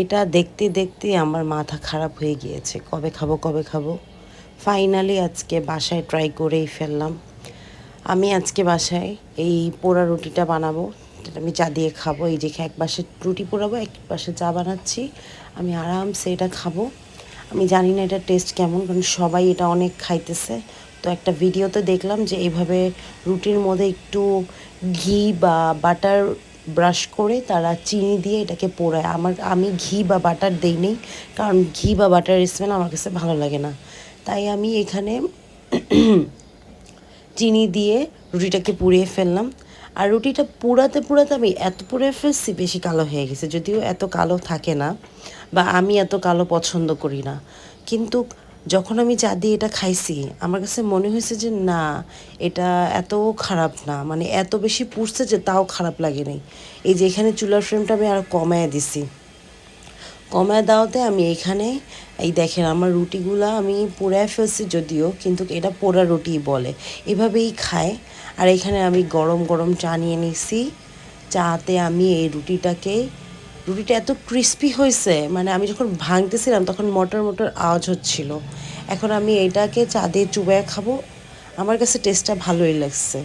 এটা দেখতে দেখতে আমার মাথা খারাপ হয়ে গিয়েছে। কবে খাব কবে খাব? ফাইনালি আজকে বাসায় ট্রাই করেই ফেললাম। আমি আজকে বাসায় এই পোড়া রুটিটা বানাবো। আমি চা দিয়ে খাব। এই যে এক পাশে রুটি পোড়াবো, এক পাশে চা বানাচ্ছি। আমি আরামসে এটা খাব। আমি জানি না এটা টেস্ট কেমন, কারণ সবাই এটা অনেক খাইতেছে। তো একটা ভিডিওতে দেখলাম যে এইভাবে রুটির মধ্যে একটু ঘি বা বাটার ব্রাশ করে তারা চিনি দিয়ে এটাকে পোড়ায়। আমার, আমি ঘি বা বাটার দেই নেই, কারণ ঘি বা বাটার স্মেল আমার কাছে ভালো লাগে না। তাই আমি এখানে চিনি দিয়ে রুটিটাকে পুড়িয়ে ফেললাম। আর রুটিটা পুড়াতে পুড়াতে আমি এত পুড়ে ফেলছি, বেশি কালো হয়ে গেছে। যদিও এত কালো থাকে না বা আমি এত কালো পছন্দ করি না। কিন্তু যখন আমি চা দিয়ে এটা খাইছি, আমার কাছে মনে হয়েছে যে না, এটা এত খারাপ না মানে এত বেশি পুড়ছে যে তাও খারাপ লাগে নাই। এই যে এখানে চুলার ফ্রেমটা আমি আরও কমায় দিছি। কমায় দেওয়াতে আমি এখানে, এই দেখেন আমার রুটিগুলা আমি পোড়ায় ফেলছি যদিও, কিন্তু এটা পোড়া রুটি বলে। এভাবেই খায় আর এখানে আমি গরম গরম চা নিয়ে নিছি। চাতে আমি এই রুটিটাকে রুটিটা এত ক্রিস্পি হয়েছে মানে আমি যখন ভাঙতেছিলাম তখন মোটর মোটর আওয়াজ হচ্ছিল। এখন আমি এটাকে চা দিয়ে চুবায় খাব। আমার কাছে টেস্টটা ভালোই লাগছে।